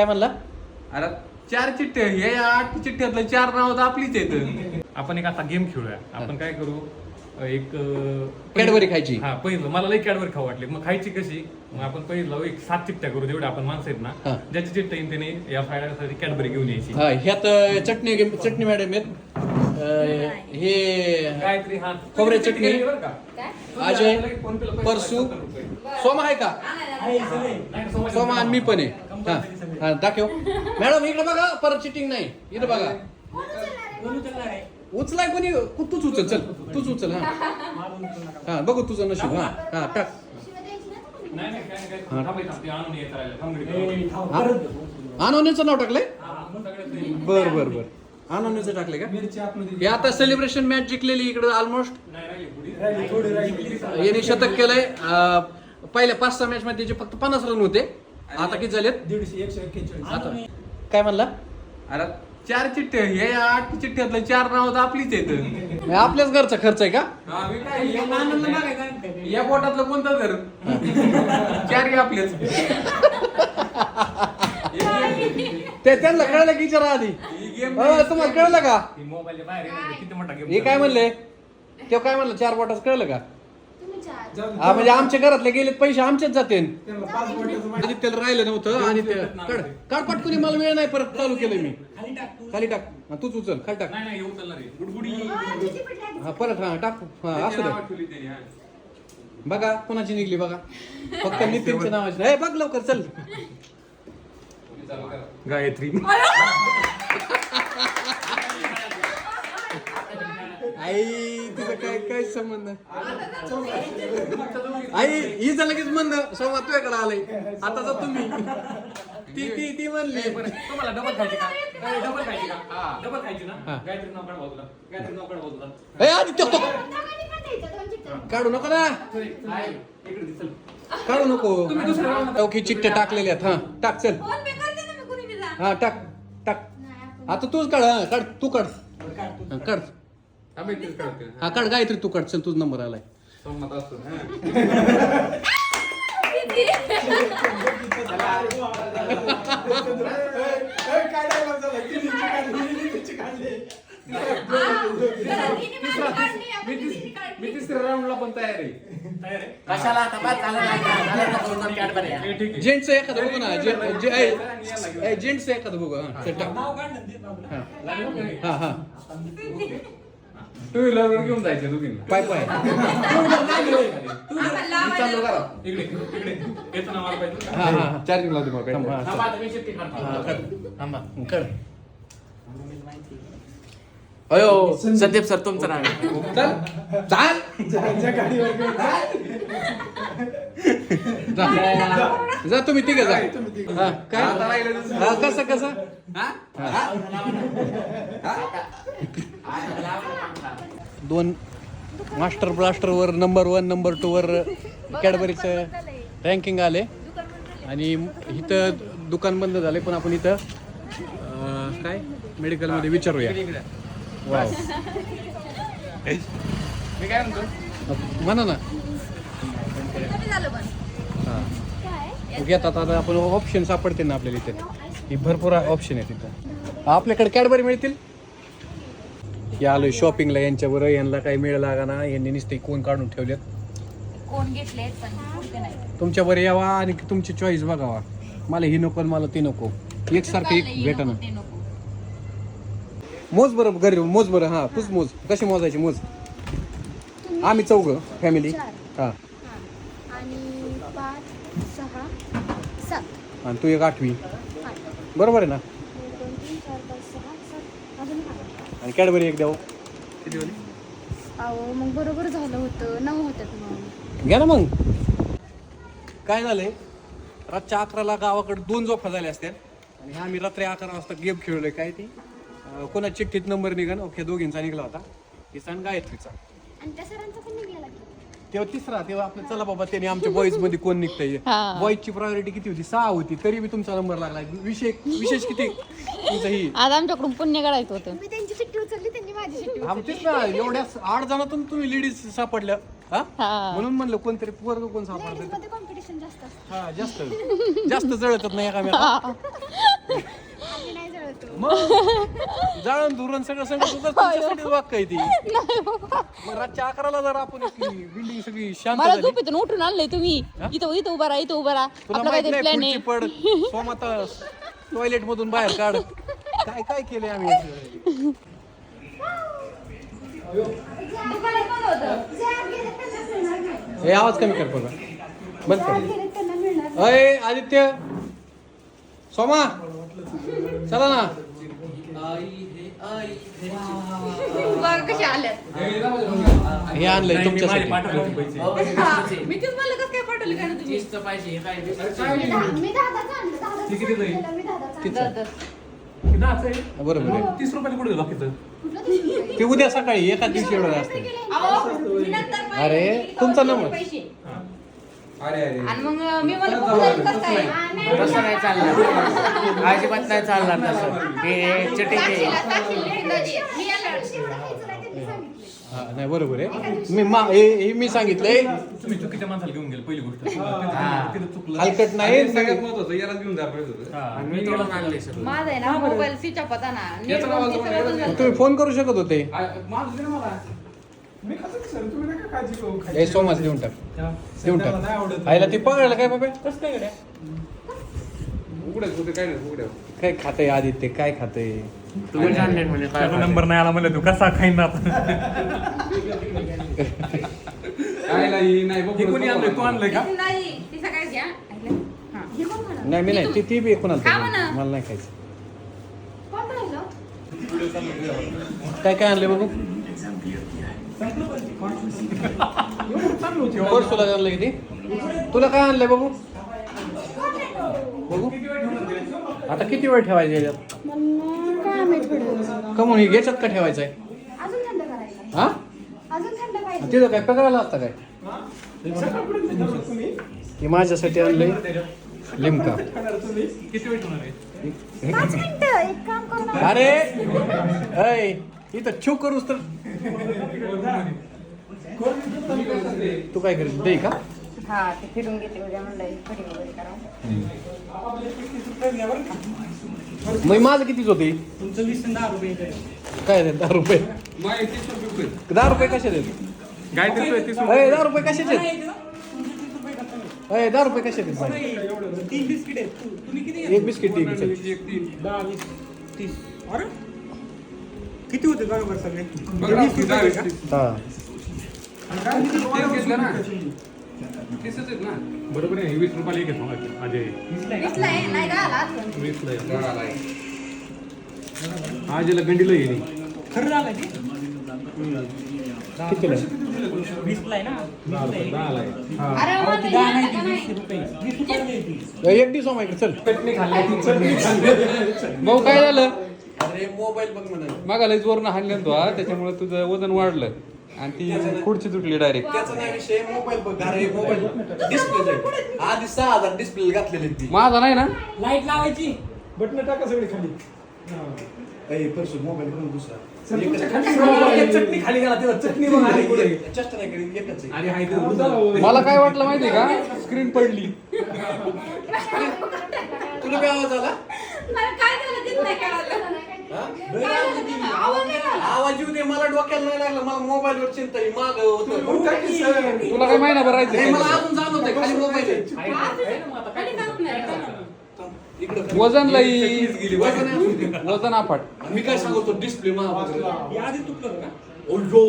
काय म्हणला? अरे चार चिठ्ठ्या हे आठ चिठ्ठ्यातलं चार नाव तर आपलीच आहेत. आपण एक आता गेम खेळूया. आपण काय करू? एक अ, कॅडबरी खायची. हा पहिलं. मला लई कॅडबरी खाऊ वाटली. मग खायची कशी? मग आपण पहिलं एक सात चिठ्ठ्या करू. जेवढे आपण माणसं आहेत हा. ना ज्याची चिठ्ठ्या येईल त्याने या फायद्यासाठी कॅडबरी घेऊन यायची. हा ह्यात अं, चटणी चटणी मॅडम आहेत. अं, हे गायत्री हा. खोबऱ्याची चटणी. बरं का? अजय फोन पेला पैसे परसू. सोमा आहे का? नाही, सोमा- सोमा आणि मी पण आहे. हा. हा दाखव. मॅडम इकडे बघा परत चिटिंग नाही. इकडे बघा. उचलाय कोणी? तूच उचल चल. तूच उचल हा. हा बघू तुझं नशीब हा. हा टाक. हा? आनोनीचं नाव टाकलंय? हा. बर बर बर. आनोनीचं टाकलंय का? हे आता सेलिब्रेशन मॅच जिंकलेली इकडे ऑलमोस्ट नाही राहिली पुढे. यांनी शतक केलंय. पहिल्या पाच सहा मॅच मध्ये त्याचे फक्त पन्नास रन होते आता किती झालेत? दीडशे एकशे एक्केचाळीस. आता. काय म्हणला? अरे चार चिठ्ठ्या हे आठ चिठ्ठ्यातलं चार नाव तर आपलीच आहेत. हे आपल्याच घरचा खर्च आहे का? हा, मी काय या पोटातलं कोणतं घर? चारही आपलेच. ते त्यांना कळलं की विचारा आधी. ही अं, तुम्हाला कळलं का? मोबाईल बाहेर येणार, किती मोठा गेम हे काय म्हणले? ते काय म्हणलं? चार बोटाच कळलं का? चार. हा म्हणजे आमच्या घरातले गेले पैसे आमचेच जाते. आधी त्याला राहिलं नव्हतं आणि ते कड काढ पटकुनी मला वेळ नाही परत चालू केलं मी. खाली टाक तू. खाली टाक. हा, तूच उचल खाली टाक. नाही नाही हे उचलणार आहे. गुडगुडी. हा परत हा टाक. हा असं दे. त्यांनी, हा. बघा कोणाची निघली बघा. फक्त नितीनच्या नावाची. ए बघ लवकर चल. गायत्री. आई तुझं काय काय संबंध? आई हिचं लगेच म्हणलं सोमा तुझ्याकडे आलंय. आता जा तुम्ही. ती ती ती म्हणली. तुम्हाला डबल खायची का? डबल खायची का? डबल खायची हा. ना गायत्री नाव काढ बाजूला गायत्री नाव काढ बाजूला ए आदित्य तो दोघांनी पण द्यायचं, दोन चिठ्ठ्या. काढू नको ना. इकडे दिसल काढू नको. ओके चिठ्ठ्या टाकलेल्या आहेत. हा टाक चल. हा टाक टाक. आता तूच काढ हा काढ तू काढ. हा, काढ. तेच. हा काढ गायत्री तू काढ चल तुझ नंबर आलाय. असतो हा. काय मी तिसऱ्या राऊंडला पण तयार आहे. तयार आहे कशाला आता बस झालं नाही का? झालं का दोन दोन कॅडबऱ्या? ठीक आहे जेंट्स एखादं बघू ना जे- जे- ए, ए, जेंट्स एखादं बघू हा चल टाक. हा. हा टू व्हीलर घेऊन जायचं दोघींना. पाय पाय. करा इकडे इकडे पाहिजे? हा हा. हा चार्जिंग लावते मग थांब, हा, थांबा, तुम्ही शिट्टी हा, काढता. काढ. थांबा. काढ. अयो संदीप सर तुमचं नाव आहे. चल. चाल. ज्या- ज्या गाडीवर गेलो, जा. जा तुम्ही तिघे जा. हा काय. हा, कसं कसं? दोन मास्टर ब्लास्टर वर नंबर वन नंबर टू वर कॅडबरीचं रँकिंग आले. आणि इथं दुकान बंद झाले पण आपण इथं अं, काय? मेडिकलमध्ये विचारूया. वाव. मी काय म्हणतो? म्हणा ना. कमी झालं पण. घेतात आता आपण ऑप्शन सापडते ना आपल्याला इथे. ही भरपूर ऑप्शन आहे तिथं. आपल्याकडे कॅडबरी मिळतील? हे आलोय शॉपिंगला यांच्यावर यांना काही मिळ लागा ना यांनी नुसते कोण काढून ठेवलेत? कोण घेतले तुमच्यावर यावा आणि तुमची चॉईस बघावा. मला ही नको मला ती नको. एकसारखं एक चाललंय, भेटा ना नको ते नको. मोज बरं घरी मोज बरं हां तूच मोज. कशी मोजायची मोज? आम्ही चौघ फॅमिली. हां आणि पाच सहा सात आणि तू एक आठवी. आठ बरोबर आहे ना? आणि कॅडबरी एक द्यावं किती अहो मग बरोबर झालं होतं. नऊ होतात मग घ्या ना मग. काय झालंय? रातच्या अकराला गावाकडे दोन झोपा झाल्या असत्या. आणि आम्ही रात्री अकरा वाजता गेम खेळलोय काय ती? अं, कोणा चिठ्ठीत नंबर निघन ओके दोघींचा निघला होता. तिचा आणि गायत्रीचा आणि त्या सरांचा पण निघाला की. तेव्हा तिसरा तेव्हा आपलं चला बाबा त्याने आमच्या बॉईजमध्ये कोण निघतंय? बॉईजची प्रायोरिटी किती होती? सहा होती. तरी बी तुमचा नंबर लागला. विशेष विशेष किती? तुमचं ही. आज आमच्याकडून पुण्य काढायचं होतं. मी त्यांची चिठ्ठी उचलली त्यांनी माझी चिठ्ठी आमचीच ना. एवढ्या आठ जणातून तुम्ही लेडीज सापडल्या. हा? हा. म्हणून म्हणलं कोणतरी पोरग कोण सापडलं? लेडीजमध्ये कॉम्पिटिशन जास्त असतं. हा जास्त. जास्त जळतच नाही जळतो मग? जाळण धुरण सगळं सगळं तुझं तुमच्यासाठीच वाक्य आहे ती. मग रातच्या अकराला जर आपण बिल्डिंग सगळी शांत मला झाली. झोपेतून उठून आणलंय तुम्ही. इथं इथं उभा राहा इथं उभा राहा. तुला आपला माहीत काहीतरी नाही प्लॅन आहे. पड. सोमाता टॉयलेट मधून बाहेर काढ. काय काय केले आम्ही असं? हे आवाज कमी कर बघा बंद कर. अय आदित्य. सोमा चला ना कशी हे आणलंय तुमच्यासाठी मी तेच कसं काय पाठवलं काय ना तुम्ही हे आणलं, किती? सांगितलेलं, मी? बरोबर आहे तीस रुपयाला कुठे गेलो बाकीचं कुठलं तीस रुपये? ते उद्या सकाळी एका दिवशी एवढं असतं अहो, मी नंतर पाहिजे. अरे, मी तुमचा नंबर. पैसे. अरे अरे आणि मग मी मला बोलायचं कसं काय? हा, नाही, तसं नाही चालणार. अजिबात नाही चालणार तसं. हे चिटिंग. मी याला नाही. हा, बरोबर आहे. मी मा हे हे मी सांगितलंय. तुम्ही चुकीच्या माणसाला घेऊन गेले पहिली गोष्ट. हा. तिथं चुकलं. हलकट नाही. आणि सगळ्यात महत्वाचं यालाच घेऊन जा पाहिजे होतं. हा. आणि मी माझा आहे ना मोबाईल स्विच ऑफ होता ना. नेट याचा आवाज. तुम्ही फोन करू शकत होते. आ, माझं दे ना मला. मी खातो की सर? तुम्ही नका काळजी करू हे सोमाच देऊन टाक. देऊन नाही टाक आईला ती पकडायला काय बाबा? कसं काय गड्या? काय नाही उघड्या काय खातंय आदित्य? काय खातंय? तुम्ही आणले म्हणजे काय त्याचा नंबर नाही आला म्हणलं तू कसा खाईन ना आता? काय नाही नाही बघ हे कोणी तू आणलंय का? नाही ती सकाळी घ्या? ऐकलं? हा. हे कोण खाणार? नाही मी नाही. ती. ती बी कोणाला तरी. म्हणा. मला नाही खायचं. कोण? काय काय आणले बघू? तुला आणलं किती? तुला काय आणलंय बघू? बघू. आता किती वेळ ठेवायचं याच्यात? काय माहीत पडेल. का ठेवायचं आहे हा? तिथं काय पकडायला असतं काय? हे माझ्यासाठी आणलंय लिमका. किती वेळ अरे इथं छू करूस तर. तू काय करीत? दे का? हा ते फिरून घेते उद्या म्हणलं कढी वगैरे करा मग माझं कितीच होते? तुमचं वीस दहा रुपये काय ते दहा रुपये? दहा रुपये कशा देत दहा रुपये कशाचे अय दहा रुपये कशा देत तीन बिस्किट आहेत. तू तुम्ही किती एक बिस्किट तीन. दहा वीस तीस. अरे? किती होते बरोबर सगळे? बघा, वीस रुपये वीस का? तीस. हा. आणि काय किती तुम्हाला तेच घेतलं ना. वस्तू तीसच आहेत ना? बरोबर आहे. वीस रुपयाला एक घेतो माझे वीसला आहे. नाही का आला अजून. वीस लय दहा आहे. आजीला गंडीला येईल खरं झालं वीसला आहे ना? दहा रुपये दहा आलाय अरे माझं हे आता का नाही? एक दिवस चल. भाऊ काय झालं? अरे मोबाईल बघ म्हणा मागाला जोरनं हाणलं तो हा, त्याच्यामुळे तुझं वजन वाढलं. आणि ती खुर्ची तुटली डायरेक्ट त्याचा नाही विषय मोबाईल बघ. अरे मोबाईल डिस्प्ले आधी सहा हजार डिस्प्ले घातलेली ती. माझा नाही ना? लाइट लावायची. बटन टाका सगळी खाली. ए परसू मोबाईल घेऊन दुसरा. सर, तुमच्या खाली एक चटणी खाली गेला तेव्हा चटणी बघ आली पुढे. चष्ट नाही करीत एकच आहे. आणि हाय ते मला काय वाटलं माहितीये का? स्क्रीन पडली. तुला काय आवाज आला? मला काय झालं तेच नाही कळालं. आवाज नाही आला. आवाज येऊ दे मला डोक्याला नाही लागला. मला मोबाईल वर चिंता आहे. माग होत. टाकी सर तुला काय महिनाभर राहायचं मला अजून जाणवत आहे. खाली मोबाईल आहे खाली जात नाही. इकडे वजन लई गेली. वजन आहे आफाट. मी काय सांगतो डिस्प्ले महाग आधी तुटलं का? ओल्डो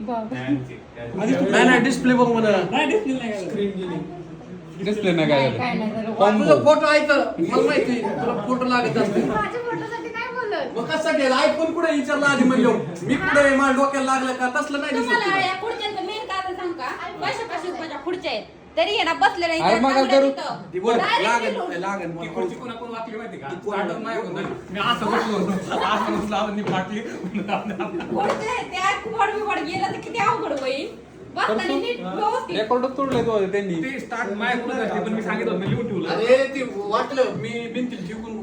नाही नाही डिस्प्ले बघ म्हणा नाही डिस्प्ले नाही स्क्रीन गेली. डिस्प्ले नाही काय झालं. तुझा फोटो आहे तर मला माहिती आहे, तुला फोटो लागत असते माझ्या फोटोसाठी नाही बोलत मग कसा केला आयफोन कुठे विचारला आधी म्हणलो मी कुठे माझ्या डोक्याला लागलं का? तसलं नाही दिसत तुम्हाला तुला. या खुर्च्यांचं मेन कारण सांग का? पाचशे पाचशे रुपयाच्या खुर्च्या आहेत. तरी आहे ना बसले नाही अरे मग करू? ती लागन गेलो. लागन ती मला खुर्ची कोणा कोण वाकली माहिती का? स्टार्टच नाही होत नाही. मी असं बसलो होतो. असं बसलो आणि फाटली. खुर्च्या आहेत, त्या कुबड बिबड गेलं तर किती अवघड होईल. बसताना नीट व्यवस्थित. रेकॉर्ड तोडले तो त्यांनी. ते स्टार्ट माझ्याकडून पण मी सांगितलं मी लिहून ठेवलं अरे ते वाटलं मी भिंतीला ठेवून